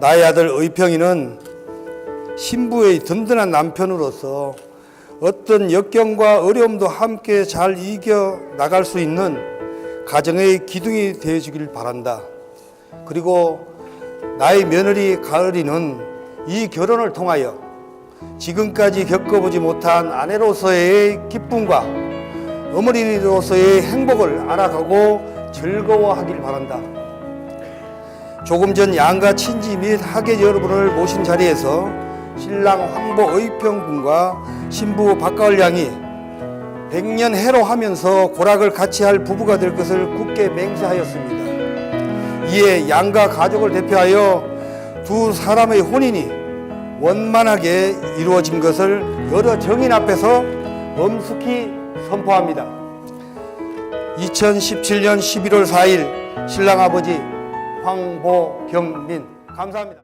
나의 아들 의평이는 신부의 든든한 남편으로서 어떤 역경과 어려움도 함께 잘 이겨 나갈 수 있는 가정의 기둥이 되어 주길 바란다. 그리고 나의 며느리 가을이는 이 결혼을 통하여 지금까지 겪어보지 못한 아내로서의 기쁨과 어머니로서의 행복을 알아가고 즐거워하길 바란다. 조금 전 양가 친지 및 하계 여러분을 모신 자리에서 신랑 황보 의평 군과 신부 박가을 양이 백년 해로 하면서 고락을 같이 할 부부가 될 것을 굳게 맹세하였습니다. 이에 양가 가족을 대표하여 두 사람의 혼인이 원만하게 이루어진 것을 여러 정인 앞에서 엄숙히 선포합니다. 2017년 11월 4일 신랑 아버지 황보경민 감사합니다.